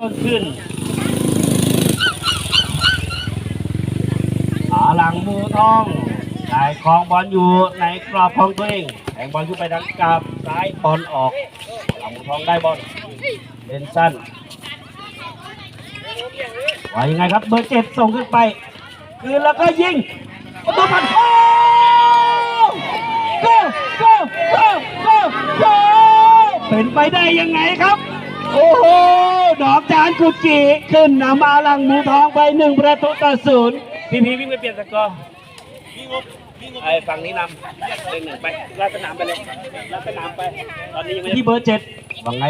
ต้นขึ้นอาหลังมูทองได้คลองบอลอยู่ในกรอบของตัวเองแทงบอลขึ้นไปทางกราบซ้ายบอลออกหลังมูทองได้บอลเล่นสั้นว่ายังไงครับเบอร์เจ็ดส่งขึ้นไป คืนแล้วก็ยิงประตูมันโอ้โก้โก้โก้โก้โก้เป็นไปได้ยังไงครับ โอ้โห ดอกจานกุจิขึ้นนำอาลังหมูทองไปหนึ่งประตูต่อศูนย์พี่พีวิ่งไปเปลี่ยนสกอร์ไอ้ฝั่งนี้นำเล่นหนึ่งไปลาดสนามไปเลยลาดสนามไป ตอนนี้ยังไม่ที่เบอร์เจ็ดว่าไง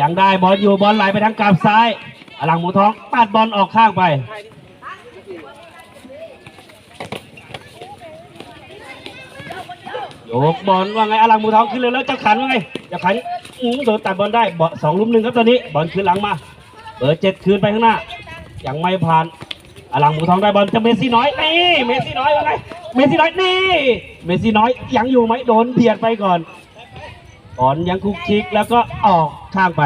ยังได้บอลอยู่บอลไหลไปทางกราบซ้ายอาลังหมูทองปัดบอลออกข้างไปโยกบอลว่าไงอลังหมูทองขึ้นเลยแล้วเจะขันว่าไงเจะขันอื้อ โดนตัดบอลได้บอลสองลุมหนึ่งครับตอนนี้บอลคืนหลังมาเบอร์เจ็ดคืนไปข้างหน้ายังไม่ผ่านอลังหมูทองได้บอลจะเมสซี่น้อยนี่เมสซี่น้อยว่าไงเมสซี่น้อยนี่เมสซี่น้อยยังอยู่ไหมโดนเบียดไปก่อนบอลยังคุกคิกแล้วก็ออกข้างไป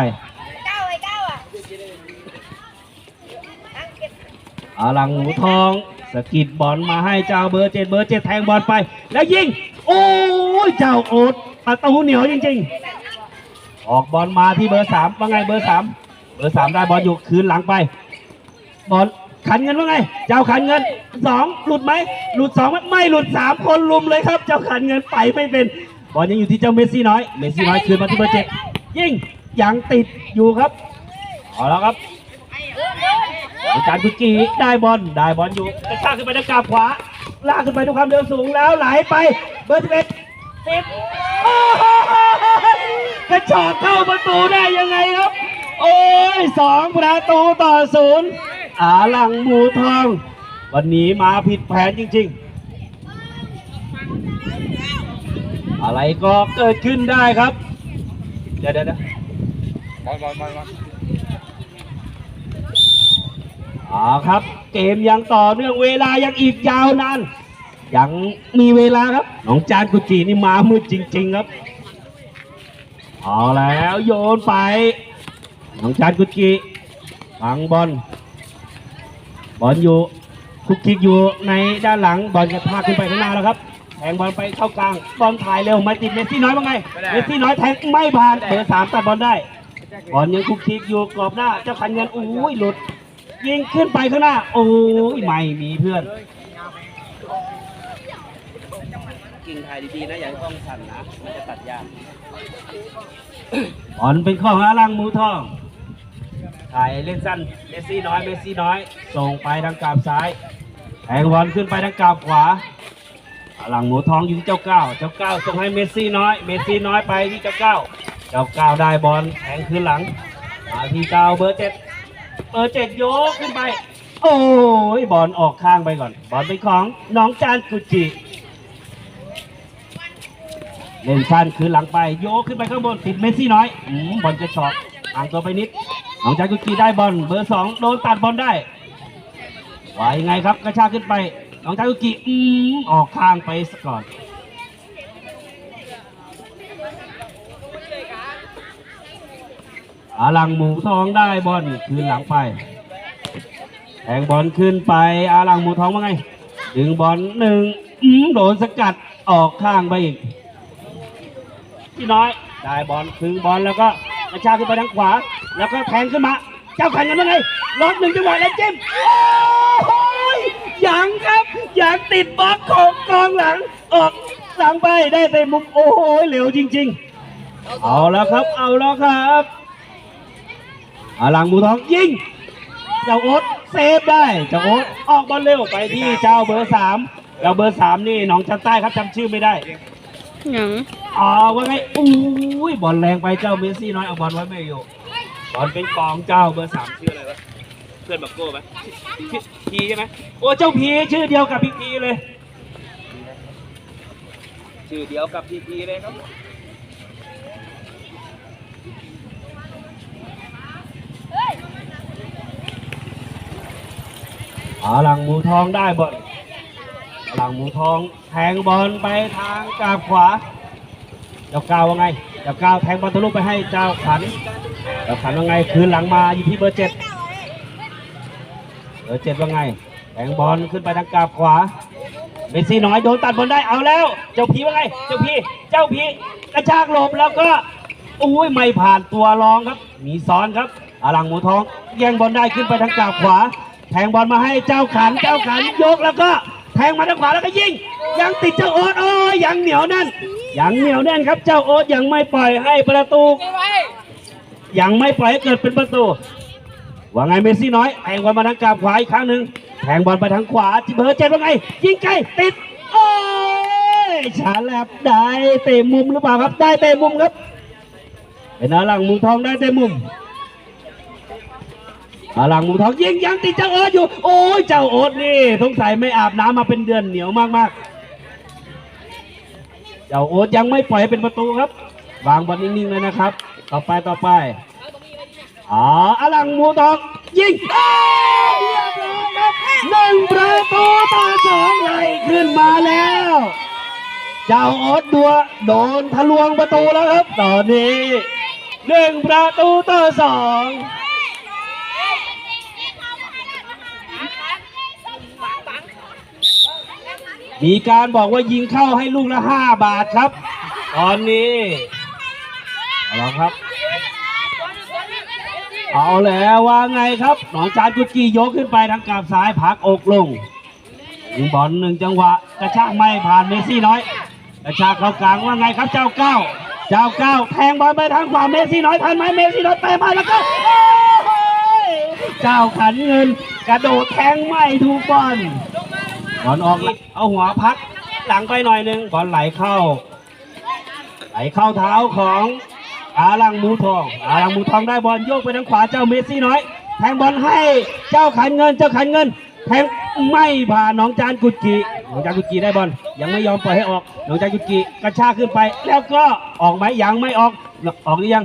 อลังหมูทองสะกิดบอลมาให้เจ้าเบอร์เจ็ดเบอร์เจ็ดแทงบอลไป แล้วยิง โอ้ยเจ้าโอ๊ตประตูเหนียวจริง ๆ ออกบอลมาที่เบอร์สามว่าไงเบอร์สามเบอร์สามได้บอลอยู่คืนหลังไป บอลขันเงินว่าไง เจ้าขันเงินสองหลุดไหมหลุดสองไม่หลุดสามคนลุมเลยครับ เจ้าขันเงินไปไม่เป็น บอลยังอยู่ที่เจ้าเมสซี่น้อย เมสซี่น้อยคืนมาที่เบอร์เจ็ดยิ่งยังติดอยู่ครับเอาแล้วครับอาจารย์กุจีได้บอลได้บอลอยู่กระชากขึ้นไปทางกาบขวาลากขึ้นไปด้วยความเร็วสูงแล้วไหลไปเบอร์สิบเอ็ดสิบโอ้โห กระชอกเข้าประตูได้ยังไงครับ โอ้ยสองประตูต่อศูนย์อาหลังหมูทอง วันนี้มาผิดแผนจริง ๆ อะไรก็เกิดขึ้นได้ครับ เดี๋ยวเดี๋ยวเดี๋ยวบอลบอลบอลบอลอ๋อครับ เกมยังต่อเนื่องเวลายังอีกยาวนานยังมีเวลาครับ น้องจานกุจีนี่มามืดจริง ๆ ครับ เอาแล้วโยนไปน้องจานกุจีฟังบอลบอลอยู่คุกคิกอยู่ในด้านหลังบอลกระทากขึ้นไปข้างหน้าแล้วครับแทงบอลไปเข้ากลางบอลถ่ายเร็วมาติดเมสซี่น้อยว่าไงเมสซี่น้อยแทงไม่ผ่านเบอร์สามตัดบอลได้บอลยังคุกคิกอยู่กรอบหน้าเจ้าขันเงินอุ้ยหลุดยิงขึ้นไปข้างหน้า โอ้ยไม่มีเพื่อน กิ่งถ่ายดีๆนะอย่าให้กล้องสั่นนะมันจะตัดยากบอลเป็นข้อหาลังหมูทอง ถ่ายเล่นสั้นเมสซี่น้อยเมสซี่น้อย ส่งไปทางกราบซ้ายแทงบอลขึ้นไปทางกราบขวาหลังหมูทองอยู่ที่เจ้าเก้า เจ้าเก้าส่งให้เมสซี่น้อย เมสซี่น้อยไปที่เจ้าเก้า เจ้าเก้าได้บอลแทงคืนหลังมาที่เก้าเบอร์เจ็ดเบอร์เจ็ดโยกขึ้นไป โอ้ยบอลออกข้างไปก่อน บอลเป็นของน้องจานกุจิ เล่นสั้นคืนหลังไปโยกขึ้นไปข้างบนติดเมสซี่น้อยอืมบอลจะช็อตห่างตัวไปนิดน้องจานกุจิได้บอลเบอร์สองโดนตัดบอลได้ว่ายังไงครับกระชากขึ้นไปน้องจานกุจิอืมออกข้างไปก่อนอาลังหมูทองได้บอลคืนหลังไปแทงบอลขึ้นไปอาลังหมูทองว่าไง ดึงบอลหนึ่งอืมโดนสกัดออกข้างไปอีก พี่น้อย ได้บอลคืนบอลแล้วก็กระชากขึ้นไปทางขวา แล้วก็แทงขึ้นมา เจ้าแขันกันว่าไงล็อกหนึ่งจังหวะแล้วจิ้มโอ้ยยังครับยังติดบล็อกของกองหลัง ออกหลังไปได้เต็มมุมโอ้โหเร็วจริง ๆ เอาแล้วครับ เอาแล้วครับอลังมูทองยิงเจ้าโอ๊ตเซฟได้เจ้าโอ๊ตออกบอลเร็วไปที่เจ้าเบอร์สามแล้วเบอร์สามนี่หนองชันใต้ครับจำชื่อไม่ได้หยัง อ๋อว่าไงอุ้ยบอลแรงไปเจ้าเมสซี่น้อยเอาบอลไว้ไม่อยู่บอลเป็นกองเจ้าเบอร์สามชื่ออะไรวะเพื่อนบักโก้ไหมพีใช่ไหมโอ้เจ้าพีชื่อเดียวกับพี่พีเลย ชื่อเดียวกับพี่พีเลยครับอาหลังหมูทองได้บอลอาหลังหมูทองแทงบอลไปทางกาบขวา เจ้าก้าวว่าไง เจ้าก้าวแทงบอลทะลุไปให้เจ้าขัน เจ้าขันว่าไง คืนหลังมาอยู่ที่เบอร์เจ็ดเบอร์เจ็ดว่าไง แทงบอลขึ้นไปทางกาบขวา เมสซี่น้อยโดนตัดบอลได้ เอาแล้ว เจ้าพีว่าไง เจ้าพี เจ้าพีกระชากหลบแล้วก็อุ้ยไม่ผ่านตัวรองครับ มีซ้อนครับอลังหมูทอง แย่งบอลได้ขึ้นไปทางกาบขวา แทงบอลมาให้เจ้าขัน เจ้าขันยกแล้วก็ แทงมาทางขวาแล้วก็ยิง ยังติดเจ้าโอ๊ตโอ้ยยังเหนียวแน่น ยังเหนียวแน่นครับ เจ้าโอ๊ตยังไม่ปล่อยให้ประตู ยังไม่ปล่อยให้เกิดเป็นประตู ว่าไงเมสซี่น้อยแทงบอลมาทางกราบขวาอีกครั้งหนึ่งแทงบอลไปทางขวาเบอร์เจ็ดว่าไง ยิงไกลติด โอ้ยฉาแลบได้เตะมุมหรือเปล่าครับ ได้เตะมุมครับเป็นอาหลังมุมทองได้เตะมุม อาลังมุมทองยิงยังติดเจ้าโอ๊ตอยู่ โอ้ยเจ้าโอ๊ตนี่สงสัยไม่อาบน้ำมาเป็นเดือนเหนียวมากๆ เจ้าโอ๊ตยังไม่ปล่อยเป็นประตูครับ วางบอลนิ่งๆเลยนะครับ ต่อไปต่อไปอ๋ออลังมูตอกยิงเรียบร้อยครับหนึ่งประตูต่อสองเลยขึ้นมาแล้ว เจ้าโอ๊ตดัวโดนทะลวงประตูแล้วครับ ตอนนี้หนึ่งประตูต่อสอง มีการบอกว่ายิงเข้าให้ลูกละห้าบาทครับ ตอนนี้เอาละครับ เอาแล้วว่าไงครับ หนองจานกุจียกขึ้นไปทางกราบซ้ายพักอกลงยิงบอลหนึ่งจังหวะกระชากไม่ผ่านเมซี่น้อยกระชากเข้ากลางว่าไงครับเจ้าเก้า เจ้าเก้าแทงบอลไปทางขวาเมซี่น้อยทันไหมเมซี่น้อยเตะมาแล้วก็เจ้าขันเงิน กระโดดแทงไม่ถูกบอล บอลออกเอาหัวพักหลังไปหน่อยนึงบอลไหลเข้า ไหลเข้าเท้าของอาลังมูทอง อาลังมูทองได้บอลโยกไปทางขวาเจ้าเมสซี่น้อย แทงบอลให้เจ้าขันเงิน เจ้าขันเงิน แทงไม่ผ่านน้องจานกุจิน้องจานกุจิได้บอลยังไม่ยอมปล่อยให้ออกน้องจานกุจิกระชากขึ้นไป แล้วก็ออกไหมยังไม่ออกออกหรือยัง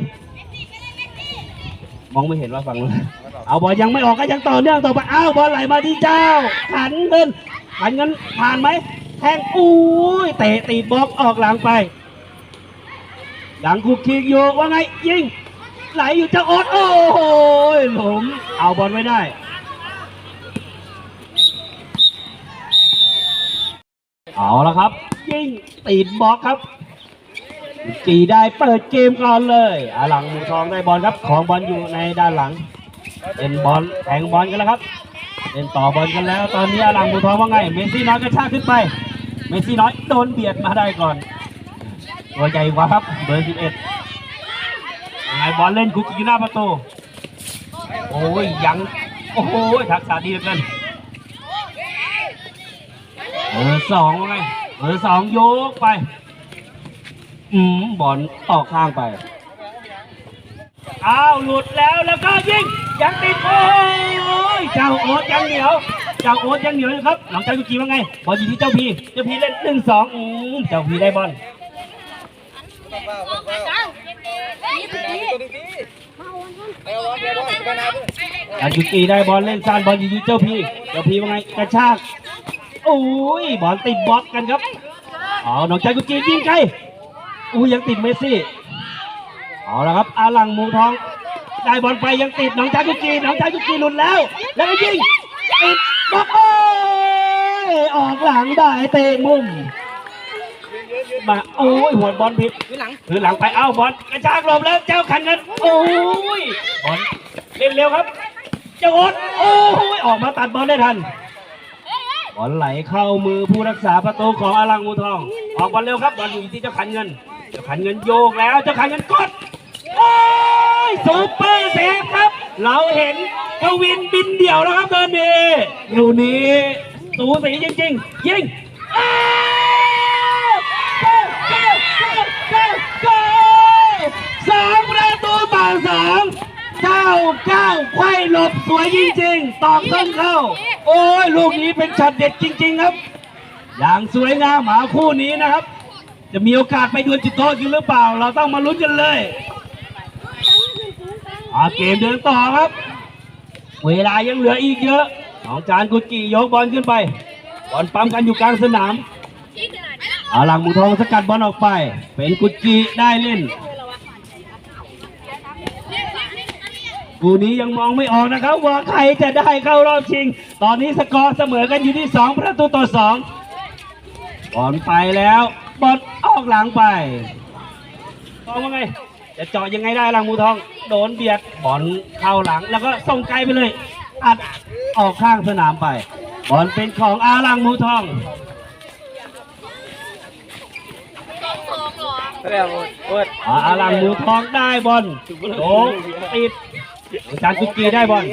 มองไม่เห็นว่าฝั่งนู้นเอาบอลยังไม่ออกก็ยังต่อเนื่องต่อไปอ้าวบอลไหลมาที่เจ้าขันเงิน ขันเงินผ่านไหมแทงอุ้ยเตะตีบล็อกออกหลังไป หลังคุกคิกอยู่ว่าไงยิงไหลอยู่จ้าโอ๊ตโอ้โหหลมเอาบอลไว้ได้เอาละครับ ยิงตีบล็อกครับจีได้เปิดเกมก่อนเลยอาหลังหมูทองได้บอลครับ ของบอลอยู่ในด้านหลัง เป็นบอลแทงบอลกันแล้วครับ เล่นต่อบอลกันแล้ว ตอนนี้อาหลังหมูทองว่าไง เมซี่น้อยกระชากขึ้นไป เมซี่น้อยโดนเบียดมาได้ก่อนตัวใหญ่กว่าครับเบอร์11ยังไงบอลเล่นคุกอยู่หน้าประตู โอ้ยยังโอ้โหทักษะดีเหลือเกินเบอร์สองไงเบอร์สองโยกไป อืมบอลออข้างไป อ้าวหลุดแล้วแล้วก็ยิง ยังติดโอ้ยเจ้าโอ๊ตยังเหนียวเจ้าโอ๊ตยังเหนียวอยู่ครับหลังจากกุจีว่าไงบอลอยู่ที่เจ้าพีเจ้าพีเล่นหนึ่งสองอืมเจ้าพีได้บอลอายุกีได้บอลเล่นซานบอลยู่ที่เจ้าพีเจ้าพีว่าไงกระชากโอ้ยบอลติดบล็อกกันครับเอาน้องชายกุจียิงไกลอุ้ยยังติดเมสซี่เอาละครับอาลังมูทอง ได้บอลไปยังติดน้องชายกุจีน้องชายกุจีหลุดแล้ว แล้วก็ยิงติดบล็อกโอ้ยออกหลังได้เตะมุมมาโอ้ยหัวบอลผิดหลังคือหลังไปเอ้าบอลกระชากหลบแล้วเจ้าขันเงินโอ้ยบอลเล่นเร็วครับเจ้าโอ๊ตโอ้ยออกมาตัดบอลได้ทันบอลไหลเข้ามือผู้รักษาประตูของอารังมูทอง ออกบอลเร็วครับบอลอยู่ที่เจ้าขันเงิน เจ้าขันเงินโยกแล้วเจ้าขันเงินกด โอ้ยซูเปอร์เซฟครับ เราเห็นกวินบินเดี่ยวแล้วครับเดินดีอยู่นี้สูสีจริงๆ ยิงอ้าวเก้าเก้าเก้าเก้าเก้าสองประตูต่อสองเก้าเก้าไขว้หลบสวยจริงๆ ตอกต้นเข้า โอ้ย ลูกนี้เป็นช็อตเด็ดจริง ๆ ครับ อย่างสวยงามหมาคู่นี้นะครับ จะมีโอกาสไปดวลจุดโทษกันหรือเปล่า เราต้องมาลุ้นกันเลย อาเกมเดินต่อครับ เวลายังเหลืออีกเยอะน้องจานกุจิยกบอลขึ้นไป บอลปั๊มกันอยู่กลางสนามอาลังมูทองสกัดบอลออกไป เป็นกุจิได้เล่นกูนี้ยังมองไม่ออกนะครับ ว่าใครจะได้เข้ารอบชิง ตอนนี้สกอร์เสมอกันอยู่ที่ 2 ประตูต่อ2บอลไปแล้วบอลออกหลังไปทองว่าไง จะเจาะยังไงได้ลังมูทอง โดนเบียดบอลเข้าหลังแล้วก็ส่งไกลไปเลย อัดออกข้างสนามไป บอลเป็นของอาลังมูทองแล้วเปิดอาลังมูทองได้บอลโดนติดอาจารย์กุกีได้บอล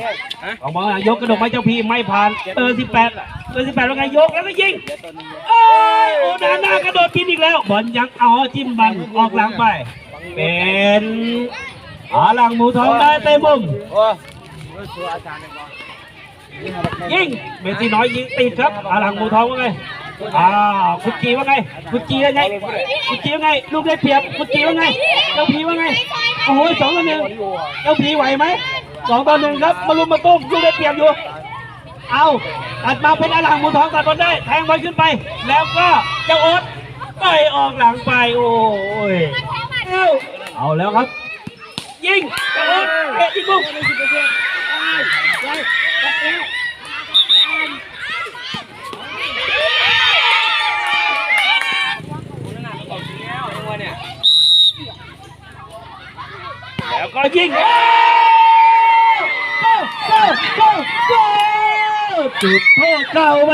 ของบอลยกกระดกไม้เจ้าพี่ไม่ผ่านเบอร์สิบแปดเบอร์สิบแปดว่าไงยกแล้วก็ยิงเอ้ยโอ้ดาหน้ากระโดดปินอีกแล้ว บอลยังเอาจิ้มบังออกหลังไป เป็น อาลังมูทองได้เตะมุมโอ้ตัวอาจารย์เนี่ยบอลยิงเมสซี่น้อยยิงติดครับอาลังมูทองว่าไงอ้าวคุกกีว่าไงคุกกีได้ไงคุกกีว่าไงลูกได้เปรียบคุกกีว่าไงเจ้าพีว่าไงโอ้โหสองต่อหนึ่งเจ้าพีไหวไหมสองต่อหนึ่งครับมาลุมมาตุ้มลูกได้เปรียบอยู่ เอาตัดมาเป็นอาลังมูทองตัดบอลได้แทงบอลขึ้นไป แล้วก็เจ้าโอ๊ตไปออกหลังไปโอ้ยเอาเอาแล้วครับ ยิงเตะที่มุมแล้วก็ยิงจุดโทษเก่าไป